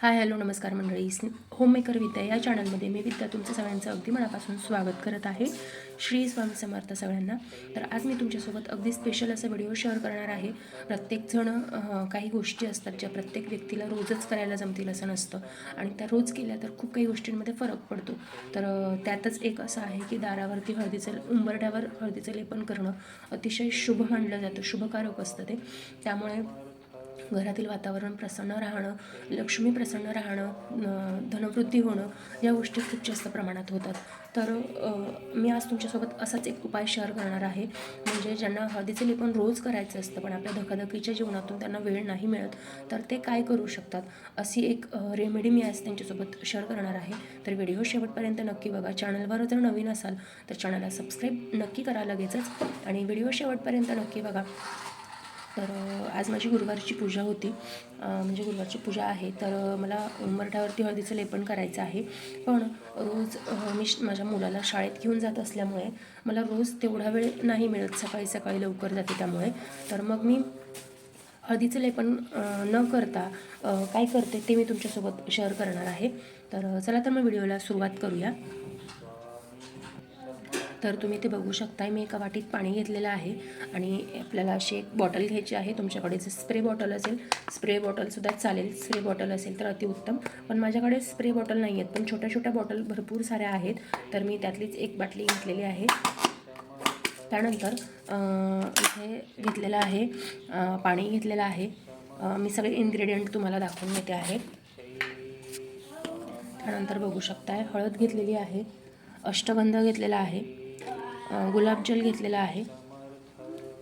Hi hello नमस्कार मंडळी. Homemaker विद्या या चॅनलमध्ये मी विद्या तुमचं सगळ्यांचं अगदी मनापासून स्वागत करत आहे. श्री स्वामी समर्थ सगळ्यांना. तर आज मी तुमच्यासोबत अगदी स्पेशल असा व्हिडिओ शेअर करणार आहे. प्रत्येकजण काही गोष्टी असतात ज्या प्रत्येक व्यक्तीला रोजच करायला जमतील असं नसतं. आणि त्या रोज केल्या तर खूप काही गोष्टींमध्ये फरक पडतो. तर त्यातच एक असं आहे की दारावरती हळदीचं उंबरड्यावर हळदीचं लेपन करणं अतिशय शुभ मानलं जातं. शुभकारक असतं ते. त्यामुळे घरातील वातावरण प्रसन्न राहणं लक्ष्मी प्रसन्न राहणं धनवृद्धी होणं या गोष्टी खूप जास्त प्रमाणात होतात. तर मी आज तुमच्यासोबत असाच एक उपाय शेअर करणार आहे. म्हणजे ज्यांना हळदीचे लेपन रोज करायचं असतं पण आपल्या धकाधकीच्या जीवनातून त्यांना वेळ नाही मिळत तर ते काय करू शकतात? अशी एक रेमेडी मी आज त्यांच्यासोबत शेअर करणार आहे. तर व्हिडिओ शेवटपर्यंत नक्की बघा. चॅनलवर जर नवीन असाल तर चॅनलला सबस्क्राईब नक्की करा लगेचच. आणि व्हिडिओ शेवटपर्यंत नक्की बघा. तर आज माझी गुरुवारची पूजा होती. म्हणजे गुरुवारची पूजा आहे. तर मला उंबरठ्यावरती हळदीचं लेपन करायचं आहे. पण रोज मी श- माझ्या मुलाला शाळेत घेऊन जात असल्यामुळे मला रोज तेवढा वेळ नाही मिळत. सकाळी सकाळी लवकर जाते त्यामुळे. तर मग मी हळदीचं लेपन न करता काय करते ते मी तुमच्यासोबत शेअर करणार आहे. तर चला तर मग व्हिडिओला सुरुवात करूया. तर तुम्ही ते बघू शकताय. मी एका वाटीत पाणी घेतलेलं आहे आणि आपल्याला अशी एक बॉटल घ्यायची आहे. तुमच्याकडे जर स्प्रे बॉटल असेल स्प्रे बॉटलसुद्धा चालेल. स्प्रे बॉटल असेल तर अतिउत्तम पण माझ्याकडे स्प्रे बॉटल नाही आहेत. पण छोट्या छोट्या बॉटल भरपूर साऱ्या आहेत. तर मी त्यातलीच एक बाटली घेतलेली आहे. त्यानंतर इथे घेतलेलं आहे पाणी घेतलेलं आहे. मी सगळे इन्ग्रेडियंट तुम्हाला दाखवून देते आहे. त्यानंतर बघू शकताय हळद घेतलेली आहे. अष्टगंध घेतलेला आहे. गुलाबजल घेतलेला आहे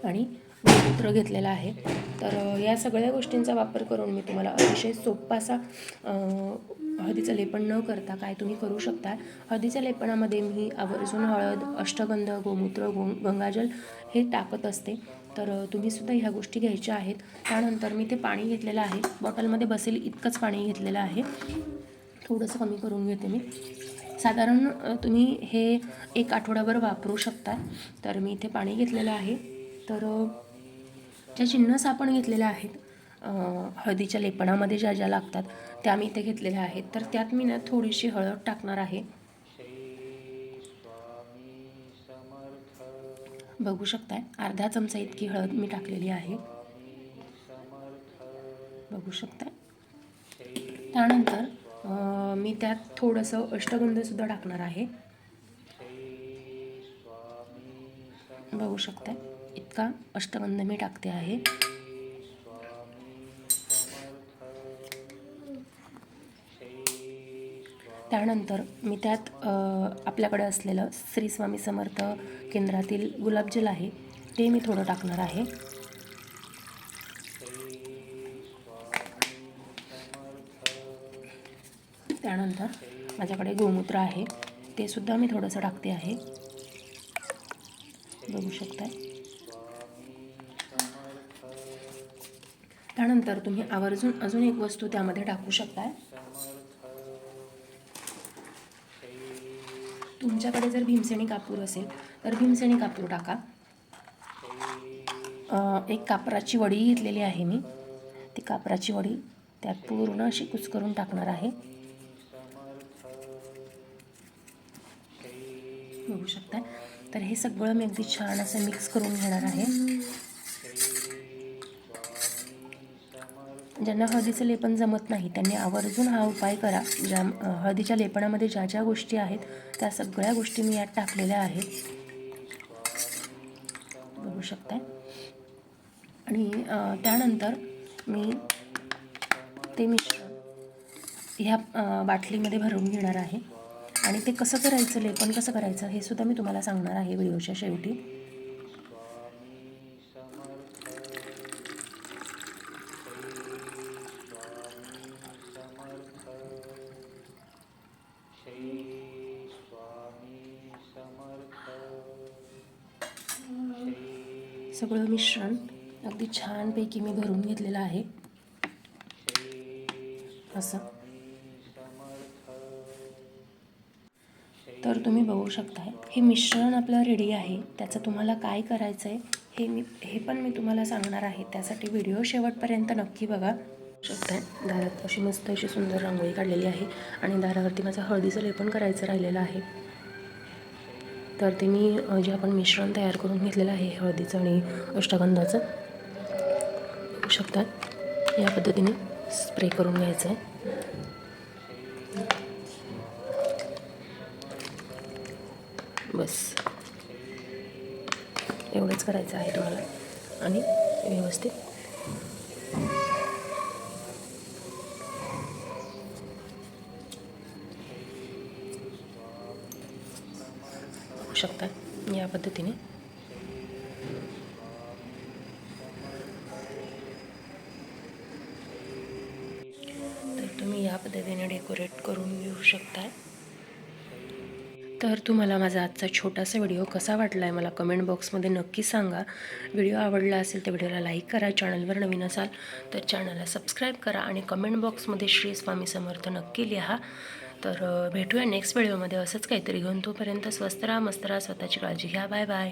आणि गोमूत्र घेतलेला आहे. तर या सगळ्या गोष्टींचा वापर करून मी तुम्हाला अतिशय सोपा असा हळदीचं लेपन न करता काय तुम्ही करू शकता हळदीच्या लेपनामध्ये मी आवर्जून हळद अष्टगंध गोमूत्र गो गंगाजल हे टाकत असते. तर तुम्हीसुद्धा ह्या गोष्टी घ्यायच्या आहेत. त्यानंतर मी ते पाणी घेतलेलं आहे. बॉटलमध्ये बसेल इतकंच पाणी घेतलेलं आहे. थोडंसं कमी करून घेते मी. साधारण तुम्ही हे एक आठवड्याभर वापरू शकता. तर मी इथे पाणी घेतलेलं आहे. तर ज्या चिन्हस आपण घेतलेल्या आहेत हळदीच्या लेपणामध्ये ज्या ज्या लागतात त्या मी इथे घेतलेल्या आहेत. तर त्यात मी ना थोडीशी हळद टाकणार आहे. बघू शकताय अर्धा चमचा इतकी हळद मी टाकलेली आहे. बघू शकताय. त्यानंतर मी त्यात थोडंसं अष्टगंधसुद्धा टाकणार आहे. बघू शकता इतका अष्टगंध मी टाकते आहे. त्यानंतर मी त्यात आपल्याकडे असलेलं श्री स्वामी समर्थ केंद्रातील गुलाबजल आहे ते मी थोडं टाकणार आहे. त्यानंतर माझ्याकडे गोमूत्र आहे. ते सुद्धा मी थोडंसं टाकते आहे. बघू शकताय. त्यानंतर तुम्ही आवर्जून अजून एक वस्तू त्यामध्ये टाकू शकताय. तुमच्याकडे जर भीमसेनी कापूर असेल तर भीमसेनी कापूर टाका. एक कापराची वडी घेतलेली आहे मी. ती कापराची वडी त्यात पूर्ण अशी कुचकरून टाकणार आहे. बघू शकता तर हे सगळं मी अगदी छान असं मिक्स करून घेणार आहे. ज्यांना हळदीचं लेपन जमत नाही त्यांनी आवर्जून हा उपाय करा. ज्या हळदीच्या लेपनामध्ये ज्या ज्या गोष्टी आहेत त्या सगळ्या गोष्टी मी यात टाकलेल्या आहेत. बघू शकताय. आणि त्यानंतर मी ते मिश्रण ह्या बाटलीमध्ये भरून घेणार आहे. आणि ते कसं करायचं लेपन कसं करायचं हे सुद्धा मी तुम्हाला सांगणार आहे व्हिडिओच्या शेवटी. सगळं मिश्रण अगदी छानपैकी मी भरून घेतलेलं आहे. असं. तर तुम्ही बघू शकता हे मिश्रण आपलं रेडी आहे. त्याचं तुम्हाला काय करायचं आहे हे मी हे पण मी तुम्हाला सांगणार आहे. त्यासाठी व्हिडिओ शेवटपर्यंत नक्की बघा. शकताय. दारात अशी मस्त अशी सुंदर रांगोळी काढलेली आहे. आणि दारावरती माझं हळदीचं लेपन करायचं राहिलेलं आहे. तर ते मी जे आपण मिश्रण तयार करून घेतलेलं आहे हळदीचं आणि अष्टगंधाचं बघू शकता या पद्धतीने स्प्रे करून घ्यायचं आहे बस. एवढंच करायचं आहे तुम्हाला. आणि व्यवस्थित. होऊ शकतात या पद्धतीने. तर तुम्ही या पद्धतीने डेकोरेट करून घेऊ शकता. तर तुम्हाला माझा आजचा छोटासा व्हिडिओ कसा वाटला आहे मला कमेंट बॉक्समध्ये नक्की सांगा. व्हिडिओ आवडला असेल तर व्हिडिओला लाईक करा चॅनलवर नवीन असाल तर चॅनलला सबस्क्राईब करा आणि कमेंट बॉक्समध्ये श्री स्वामी समर्थ नक्की लिहा. तर भेटूया नेक्स्ट व्हिडिओमध्ये असंच काहीतरी घेऊन तोपर्यंत स्वस्त राहा मस्त राहा स्वतःची काळजी घ्या. Bye bye